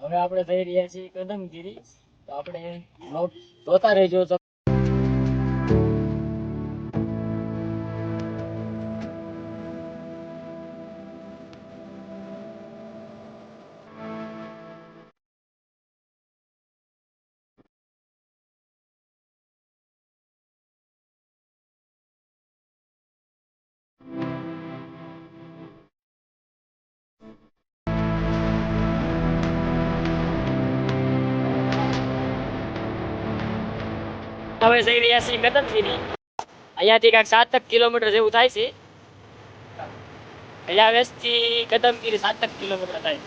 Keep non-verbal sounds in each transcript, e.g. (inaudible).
હવે આપણે થઈ રહ્યા છીએ કદમગીરી. તો આપણે જોતા રહેજો. હવે જઈ રહ્યા છીએ કદમગીરી અહીંયાથી કાંઈક સાતક કિલોમીટર જેવું થાય છે. અહીંયા વેસથી કદમગીરી સાતક કિલોમીટર થાય.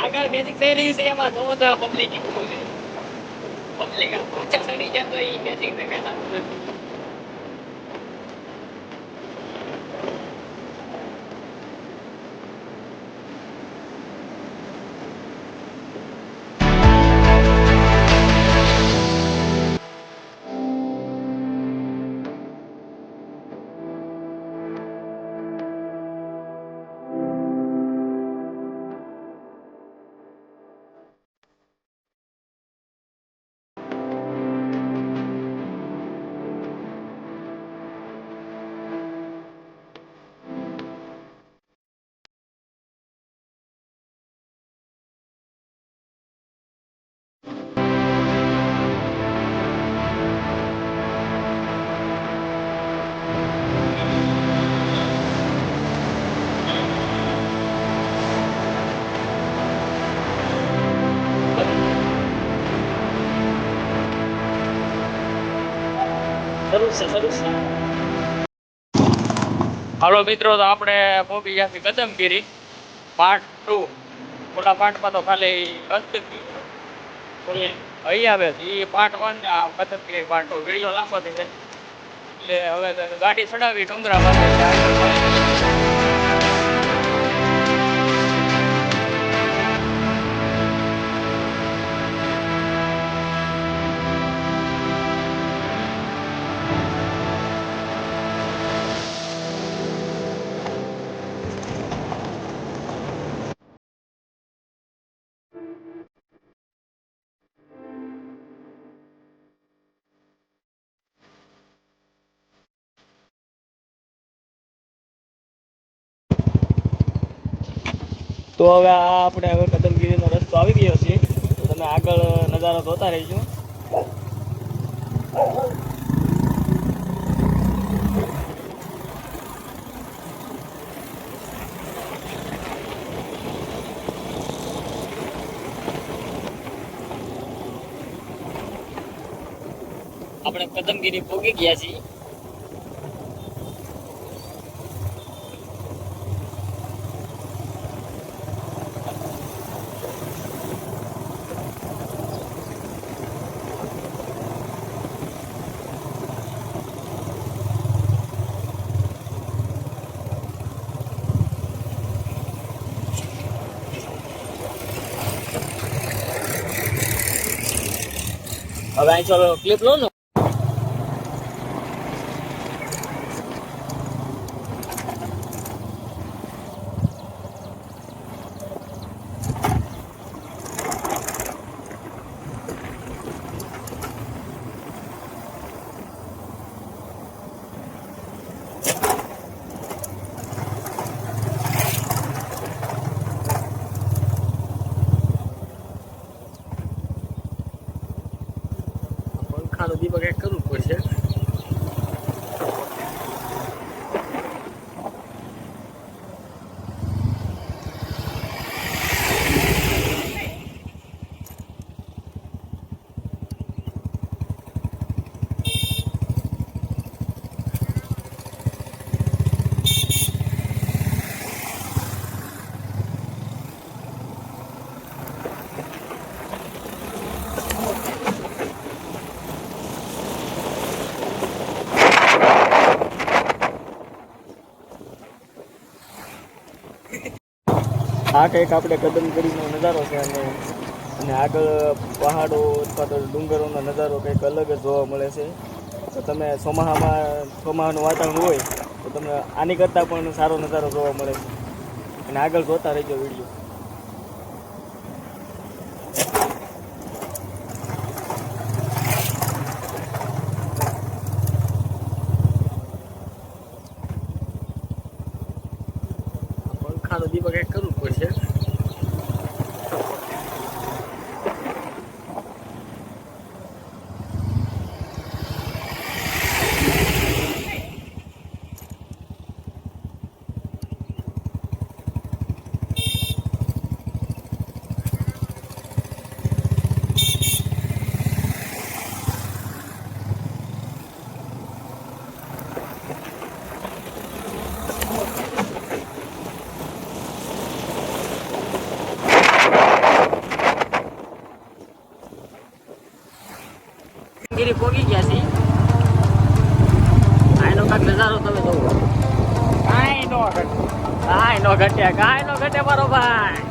આગળ બેઝિક થઈ રહ્યું છે, એમાં જોવો તો પબ્લિક પબ્લિક હાલો મિત્રો, તો આપણે મોબી છીએ કદમગીરી પાર્ટ ટુ. ઓલા પાર્ટમાં તો ખાલી અહીં આવે એ part one Kadamgiri part two. Video લાંબો થઈ જાય. એટલે હવે ગાડી ચડાવી ડુંગરા તો હવે આ આપણે હવે કદમગીરીનો રસ્તો આવી ગયો છે. તમે આગળ નજારો જોતા રહીશું. આપણે કદમગીરી ભોગી ગયા છીએ. અહીં ચાલો ક્લિપ લો ને પંખાનું દીપક એક કરવું પડશે આ કંઈક આપણે કદમગીરીનો નજારો છે અને અને આગળ પહાડો અથવા તો ડુંગરોનો નજારો કંઈક અલગ જ જોવા મળે છે. તો તમે ચોમાહામાં ચોમાહાનું વાતાવરણ હોય, તો તમને આની કરતાં પણ સારો નજારો જોવા મળે છે. અને આગળ જોતા રહેજો વીડિયો. દીપક એક કરવું જ પડશે ગીરી પોગી ગયા છે આનો કાંક નજારો તમે જોવો. કાંઈ નો ઘટે. કાંઈ નો ઘટે કાંઈ નો ઘટે મારો ભાઈ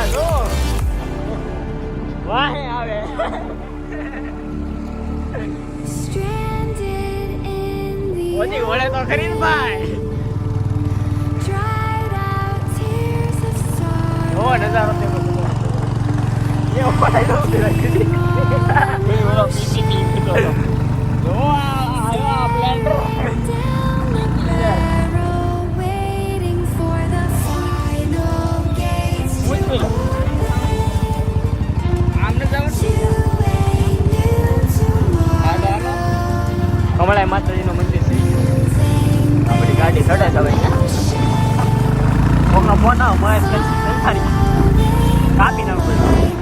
મારા વાળા જો વાહે આવે Stranded in the ઓછી વળે તો ખરી ને ભાઈ dried out tears of sorrow. જો નજારો તે બધો એ વળાઈ દો રાખી એ ઓલો પીપી પીતો જો આ આવ્યો આ બ્લેન્ડર કમળાઈ માતાજીનું મંદિર છે. આપણી ગાડી ચડે છે હવે ઓકા ફોન આવો સંસારી. કાપી નાખું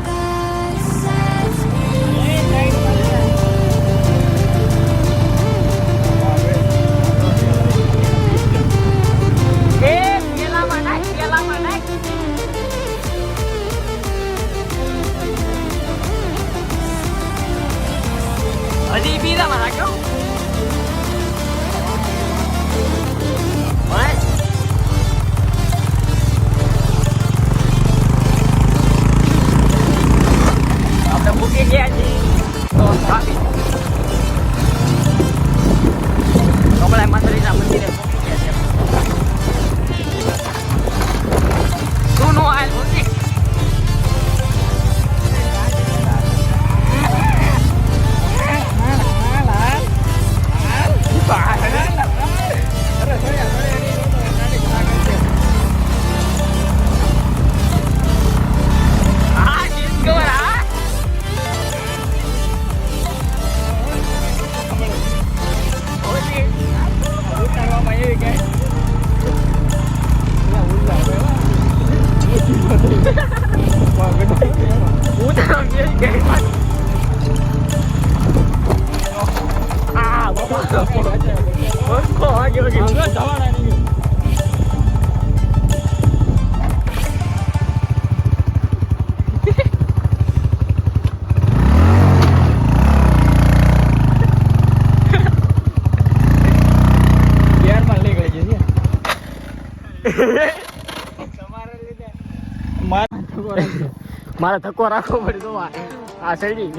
મારા ધક્કો રાખવો પડે તો આ સડી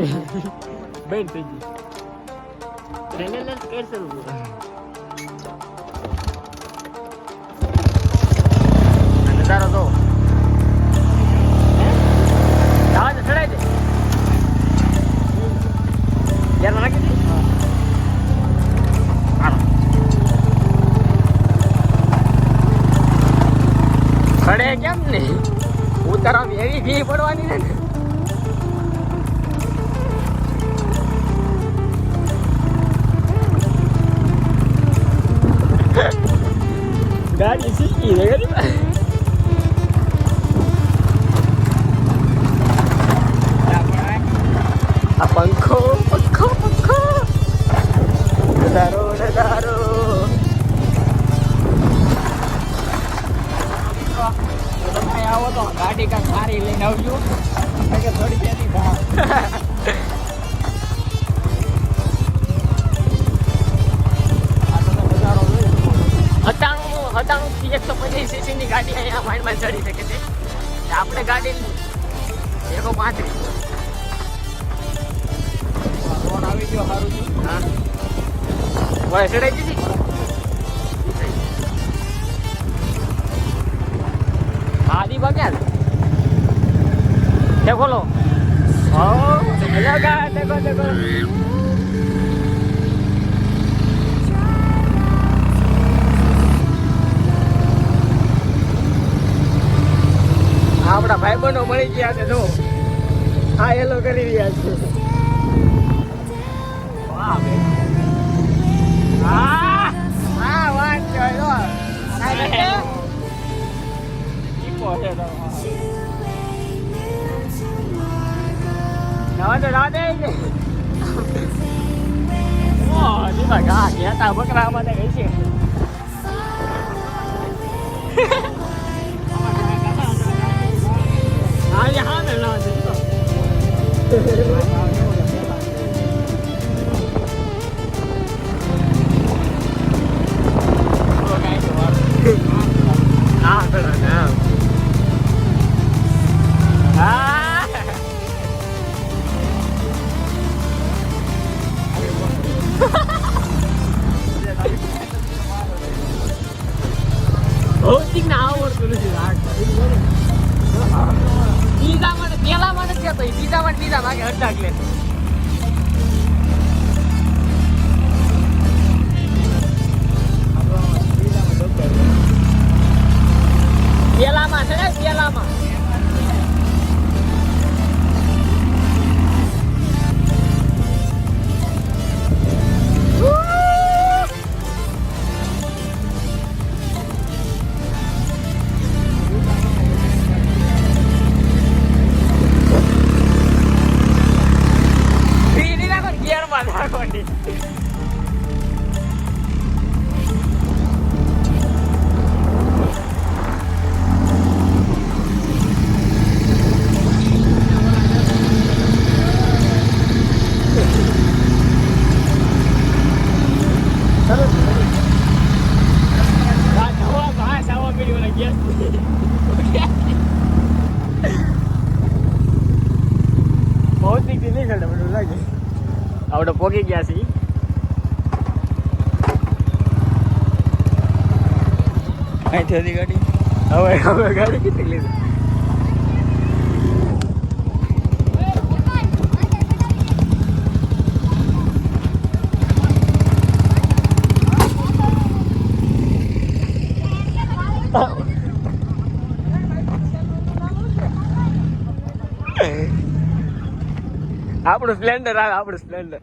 બેન થઈ ગઈ. ચેનલ કેન્સલ નજારો તો ઉતારવા એવી ફી પડવાની ને ગાડી શીખી છે હતાણું હતાણું થી એકસો પચીસ સીસી ની ગાડી અહીંયા માઇન્ડમાં ચડી શકે છે. આપણે ગાડી એકસો પાંત્રીસ ફોન આવી ગયો સારું હા. ચડાઈ દીધી? હા દીપા ક્યાં છે ખોલો ઓ દેખો દેખો. આપણા ભાઈબંધો મળી ગયા છે જો હા એલો કરી રહ્યા છે. બકરા બે હા હા હા ને ના દીપા હા ભૌતિકથી નહીં ચડે બધું લાગે આપણે પોગી ગયા છીએ. અહીંથી ગાડી? હવે હવે ગાડી કેટલી લીધી? આપણું સ્પ્લેન્ડર આવે આપણું સ્પ્લેન્ડર.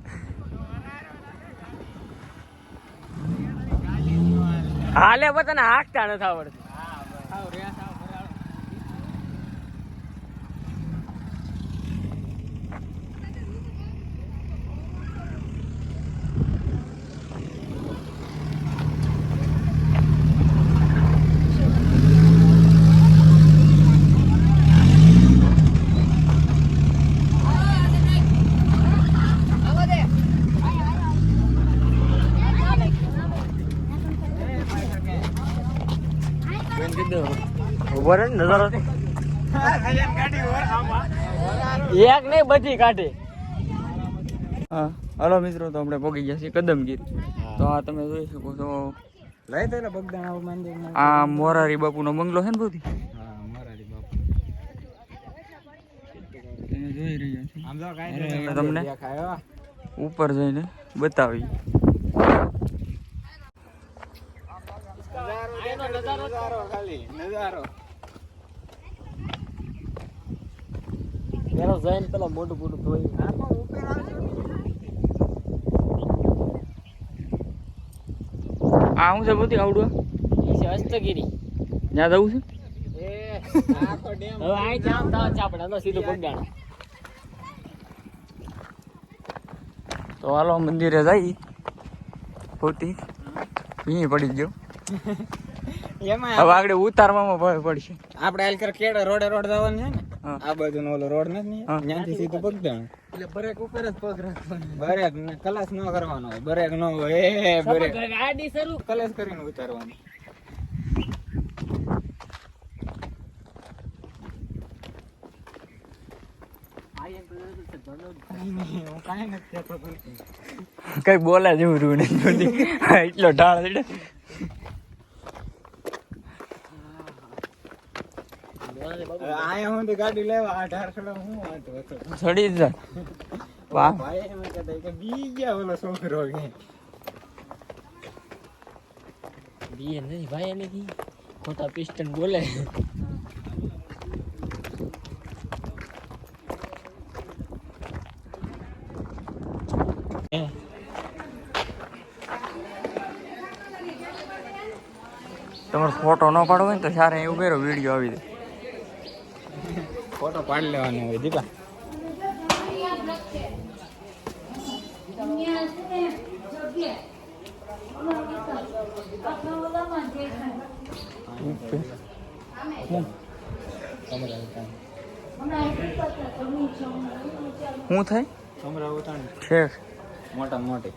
હાલે પોતાને હાંકતા નથી આવડતું. ઊભો રહે ને નજારો. એક નહીં બધી કાઢી. હા હલો મિત્રો તો આપણે પહોંચી ગયા છીએ કદમગીર. તો આ તમે જોઈ શકો છો. લઈ તો બગદાણા મંદિર આ મોરારી બાપુનો બંગલો છે ને બધી? તમે જોઈ રહ્યા છો. તમને? ઉપર જઈને બતાવી. એનો નજારો જઈને પેલો મોટું મોટું ધોઈ હા આ હું છે બધી આવડું એ છે હસ્તગીરી ત્યાં જવું છે એ આખો સીધો પગડાણ તો હાલો મંદિરે જઈ પોતી પી પડી ગયો. એમાં હવે આગળ ઉતારવામાં ભય પડશે. આપણે હાલ કર કેડે રોડે રોડ જવાનું છે ને આ બાજુ નો ઓલો રોડ નથી. ત્યાંથી સીધું પગદાણ. એટલે બ્રેક ઉપર જ પગ રાખવાનો. બરેક ને કલાસ ન કરવાનો હોય બરેક ન હોય એ બરેક. ગાડી શરૂ. કલાસ કરીને ઉતારવાનું. (laughs) કઈ બોલા જેવું રહ્યું નહીં એટલો ઢાળ છે હવે આયા હું તો ગાડી લેવા આ ઢાર ખડો હું હતો. ચડી જ જાય વાહ. ભાઈ એમ કહેતા કે બી ગયા ઓલો છોકરો કે. બીએ નહીં ભાઈ નથી ખોટા પિસ્ટન બોલે. તમારો ફોટો ન પાડવો હોય ને તો સારા એવું કર્યો વીડિયો આવી જાય. ફોટો પાડી લેવાનો હોય દીપા શું થાય? મોટા મોટી.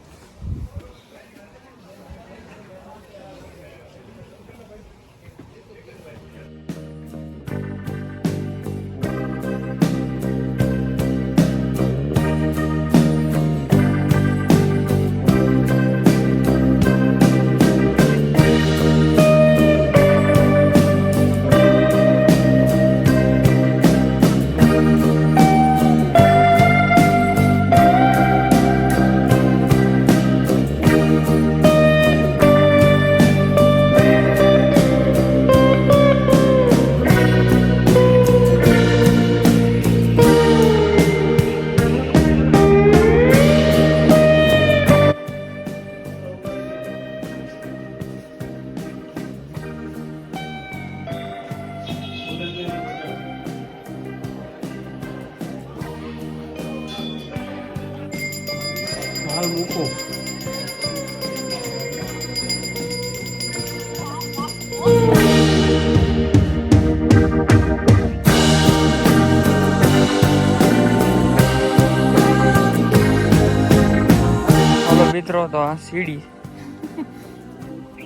મિત્રો તો આ સીડી.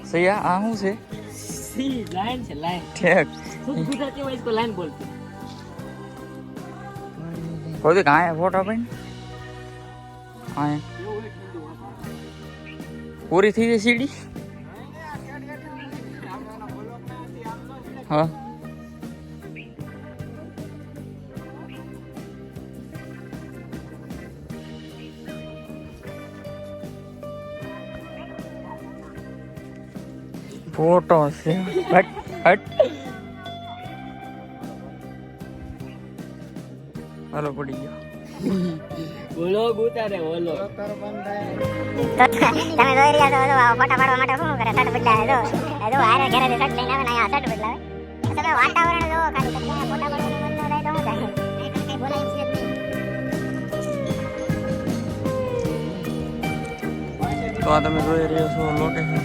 સૈયા આ શું છે? સી લાઈન છે લાઈન. ઠેક. શું ગુજરાતી માં ઇસકો લાઈન બોલતે? કોઈ કહાં હે ફોટો ભાઈ કહાં પૂરી થઈ ગઈ સીડી? હા. ફોટો છે. હટ હટ. હાલો પડી ગયો. બોલો ગુતારે બોલો તમે જોઈ રહ્યા છો આ ફોટા પાડવા માટે શું કરે શર્ટ બદલાવે જો. જો હારે ઘરે શર્ટ લઈને આવે ને અહીંયા શર્ટ બદલાવે. તમે વાતાવરણ જો ખાલી તમે ફોટા પાડવાનું મન ન થાય તો શું થાય? કઈ બોલાય છે તો તમે જોઈ રહ્યા છો લોકેશન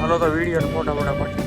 હાલો તો વીડિયો મોટા મોટા પાડી.